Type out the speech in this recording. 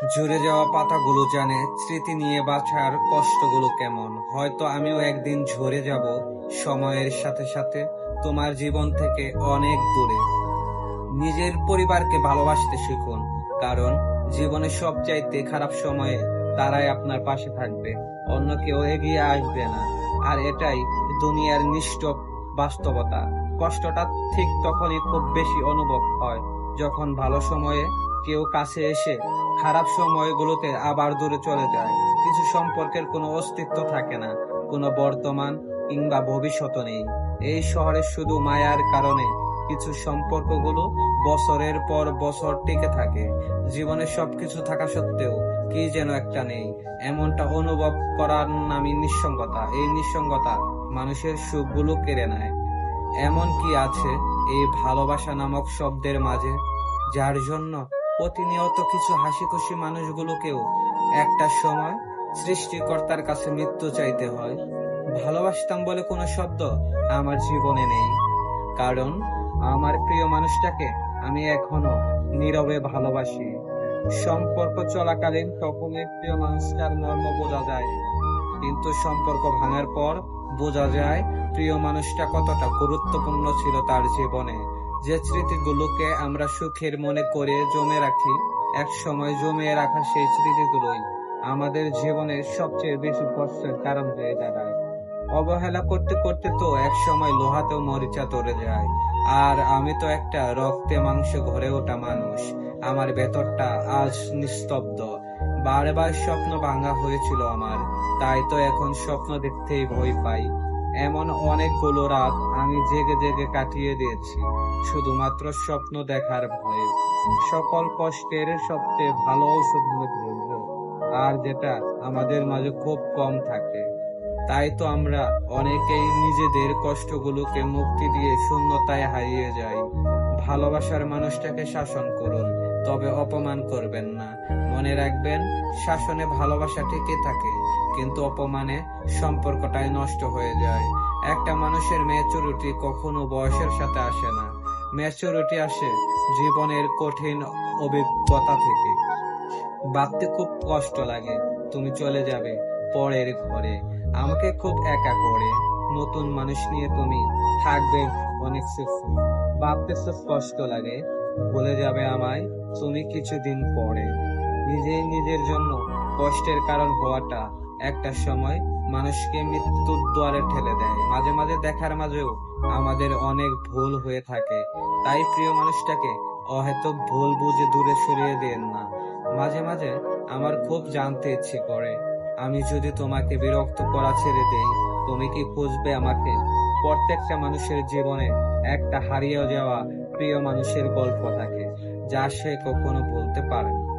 ঝরে যাওয়া পাতাগুলো জানে স্মৃতি নিয়ে বাঁচার কষ্টগুলো কেমন। হয়তো আমিও একদিন ঝরে যাব সময়ের সাথে সাথে তোমার জীবন থেকে অনেক দূরে। নিজের পরিবারকে ভালোবাসতে শিখুন, কারণ জীবনে সবচাইতে খারাপ সময়ে তারাই আপনার পাশে থাকবে, অন্য কেউ এগিয়ে আসবে না। আর এটাই দুনিয়ার নিষ্ঠ বাস্তবতা। কষ্টটা ঠিক তখনই খুব বেশি অনুভব হয়, যখন ভালো সময়ে কেউ কাছে এসে খারাপ সময়গুলোতে আবার দূরে চলে যায়। কিছু সম্পর্কের কোনো অস্তিত্ব থাকে না, কোনো বর্তমান কিংবা ভবিষ্যৎ নেই। এই শহরে শুধু মায়ার কারণে কিছু সম্পর্কগুলো বছরের পর বছর টিকে থাকে। জীবনে সবকিছু থাকা সত্ত্বেও কি যেন একটা নেই। এমনটা অনুভব করার নামই নিঃসঙ্গতা। এই নিঃসঙ্গতা মানুষের সুখগুলো কেড়ে নেয়। এমন কি আছে এই ভালোবাসা নামক শব্দের মাঝে? যার জন্য প্রতিনিয়ত কিছু হাসি খুশি মানুষগুলোকেও একটা সময় সৃষ্টিকর্তার কাছে মৃত্যু চাইতে হয়। ভালোবাসতাম বলে কোনো শব্দ আমার জীবনে নেই। কারণ আমার প্রিয় মানুষটাকে আমি এখনও নীরবে ভালোবাসি। সম্পর্ক চলাকালীন তখনই প্রিয় মানুষটার মর্ম বোঝা যায়। কিন্তু সম্পর্ক ভাঙার পর বোঝা যায় প্রিয় মানুষটা কতটা গুরুত্বপূর্ণ ছিল তার জীবনে। যে স্মৃতিগুলোকে আমরা সুখের মনে করে জমে রাখি এক সময় জমিয়ে রাখা সেই স্মৃতিগুলোই আমাদের জীবনের সবচেয়ে বেশি কষ্টের কারণ হয়ে দাঁড়ায়। অবহেলা করতে করতে তো এক সময় লোহাতেও মরিচা ধরে যায়। আর আমি তো একটা রক্তে মাংস ঘরে ওঠা মানুষ। আমার ভেতরটা আজ নিস্তব্ধ। বারবার স্বপ্ন ভাঙা হয়েছিল আমার। তাই তো এখন স্বপ্ন দেখতেই ভয় পাই। এমন অনেকগুলো রাত আমি জেগে জেগে কাটিয়ে দিয়েছি, শুধুমাত্র স্বপ্ন দেখার ভয়ে। সকল কষ্টের সবচেয়ে ভালো ঔষধ আর যেটা আমাদের মাঝে খুব কম থাকে। তাই তো আমরা অনেকেই নিজেদের কষ্টগুলোকে মুক্তি দিয়ে শূন্যতায় হারিয়ে যাই। ভালোবাসার মানুষটাকে শাসন করুন তবে অপমান করবেন না। মনে রাখবেন, শাসনে ভালোবাসা টিকে থাকে, কিন্তু অপমানে সম্পর্কটাই নষ্ট হয়ে যায়। একটা মানুষের ম্যাচুরিটি কখনো বয়সের সাথে আসে না। ম্যাচুরিটি আসে জীবনের কঠিন অভিজ্ঞতা থেকে। ভাবতে খুব কষ্ট লাগে, তুমি চলে যাবে পরের ঘরে। আমাকে খুব একা করে। নতুন মানুষ নিয়ে তুমি থাকবে অনেক ভাবতে কষ্ট লাগে বলে যাবে আমায়। তুমি কিছুদিন পরে নিজেই নিজের জন্য কষ্টের কারণ হওয়াটা একটা সময় মানুষকে মৃত্যুর দ্বারে ঠেলে দেয়। মাঝে মাঝে দেখার মাঝেও আমাদের অনেক ভুল হয়ে থাকে। তাই প্রিয় মানুষটাকে অহেতুক ভুল বুঝে দূরে সরিয়ে দেন না। মাঝে মাঝে আমার খুব জানতে ইচ্ছে করে, আমি যদি তোমাকে বিরক্ত করা ছেড়ে দেই, তুমি কি খুঁজবে আমাকে? প্রত্যেকটা মানুষের জীবনে একটা হারিয়ে যাওয়া প্রিয় মানুষের গল্প থাকে। যা সে কখনো বলতে পারে না।